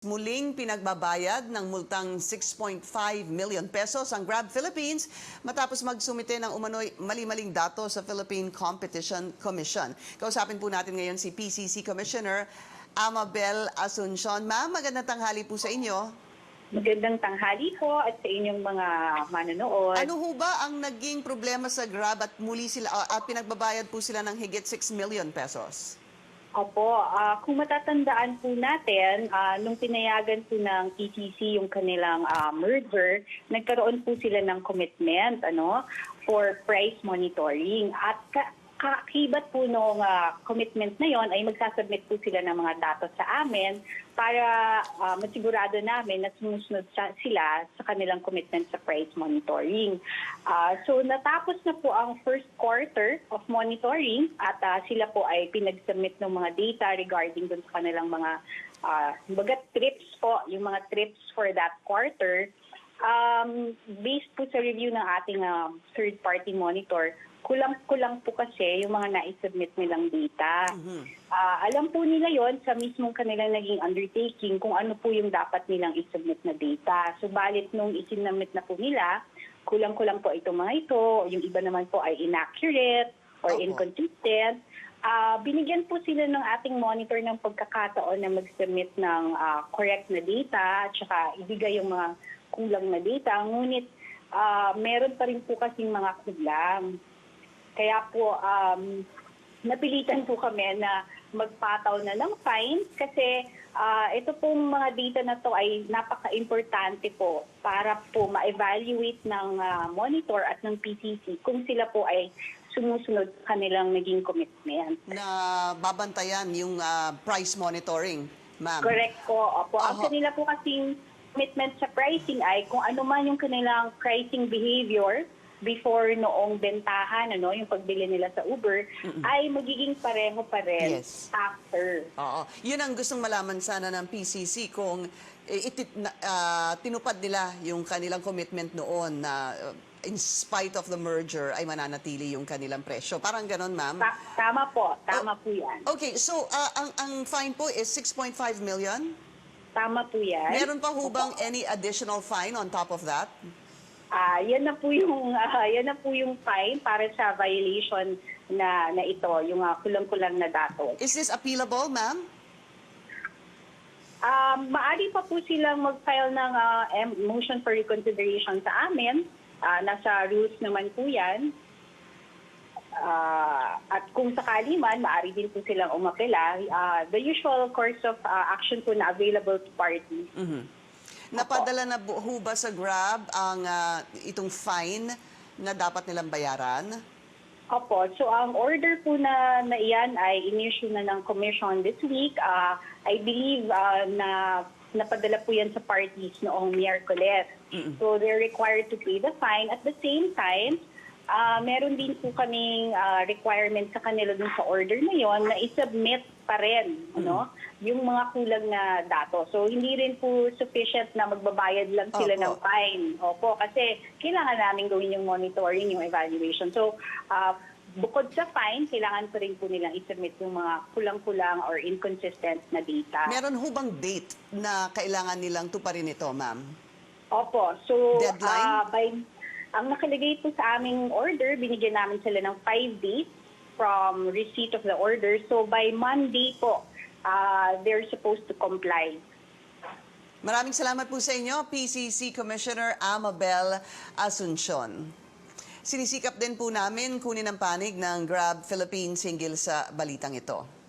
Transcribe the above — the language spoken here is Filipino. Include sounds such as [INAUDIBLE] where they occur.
Muling pinagbabayad ng multang 6.5 million pesos ang Grab Philippines matapos magsumite ng umano'y mali-maling dato sa Philippine Competition Commission. Kausapin po natin ngayon si PCC Commissioner Amabel Asuncion. Ma'am, magandang tanghali po sa inyo. Magandang tanghali po at sa inyong mga manonood. Ano ho ba ang naging problema sa Grab at muli sila at pinagbabayad po sila ng higit 6 million pesos? Opo, ah, kung matatandaan po natin, ah, nung pinayagan po ng PCC yung kanilang ah, merger, nagkaroon po sila ng commitment ano, for price monitoring. At ka- kakibat po nung ah, commitment na yon ay magsasubmit po sila ng mga datos sa amin para ah, masigurado namin na sumusunod sa- sila sa kanilang commitment sa price monitoring. Ah, so natapos na po ang first quarter of monitoring at ah, sila po ay pinag-submit ng mga data regarding dun sa kanilang mga uh, bagat trips po, yung mga trips for that quarter. Um, based po sa review ng ating ah, third-party monitor, kulang-kulang po kasi yung mga na-submit nilang data. Ah, alam po nila yon sa mismong kanilang naging undertaking kung ano po yung dapat nilang isubmit na data. Subalit nung isinamit na po nila, kulang-kulang po itong mga ito, yung iba naman po ay inaccurate or Opo. inconsistent. Ah, binigyan po sila ng ating monitor ng pagkakataon na mag-submit ng ah, correct na data at saka ibigay yung mga kulang na data. Ngunit ah, meron pa rin po kasing mga kulang. Kaya po, um, napilitan po kami na magpataw na lang fine kasi ah, ito pong mga data na to ay napaka-importante po para po ma-evaluate ng ah, monitor at ng PCC kung sila po ay sumusunod sa kanilang naging commitment. Na babantayan yung ah, price monitoring, ma'am. Correct po. Opo. Ang kanila po kasing commitment sa pricing ay kung ano man yung kanilang pricing behavior before noong bentahan, ano, yung pagbili nila sa Uber, ay magiging pareho pa rin Yes. after. Oo. Yun ang gustong malaman sana ng PCC kung eh, itit, na, ah, tinupad nila yung kanilang commitment noon na uh, in spite of the merger ay mananatili yung kanilang presyo. Parang ganon, ma'am. Ta- tama po. Tama po yan. Okay, so ah, ang, ang fine po is 6.5 million? Tama po yan. Meron pa hubang any additional fine on top of that? Ah, yan na po yung [LAUGHS] ah, yan na po yung fine para sa violation na na ito, yung ah, kulang-kulang na datos. Is this appealable, ma'am? Um, maari pa po silang mag-file ng em- motion for reconsideration sa amin. Ah, nasa rules naman po yan. Ah, at kung sakali man, maari din po silang umapela. Ah, the usual course of ah, action po na available to parties. Napadala na bu- ho ba sa Grab ang ah, itong fine na dapat nilang bayaran? Opo. So ang order po na, na iyan ay in-issue na ng commission this week. Ah, I believe ah, na napadala po yan sa parties noong Miyerkules. So they're required to pay the fine. At the same time, ah, meron din po kaming ah, requirement sa kanila dun sa order na yon na isubmit pa rin ano, yung mga kulang na datos. So hindi rin po sufficient na magbabayad lang sila Opo. ng fine. Opo, kasi kailangan namin gawin yung monitoring, yung evaluation. So, ah, bukod sa fine, kailangan pa rin po nilang isubmit yung mga kulang-kulang or inconsistent na data. Meron ho bang date na kailangan nilang tuparin ito, ma'am? Opo, so Deadline? ah, by, ang nakalagay po sa aming order, binigyan namin sila ng five days from receipt of the order. So by Monday po, ah, they're supposed to comply. Maraming salamat po sa inyo, PCC Commissioner Amabel Asuncion. Sinisikap din po namin kunin ang panig ng Grab Philippines hinggil sa balitang ito.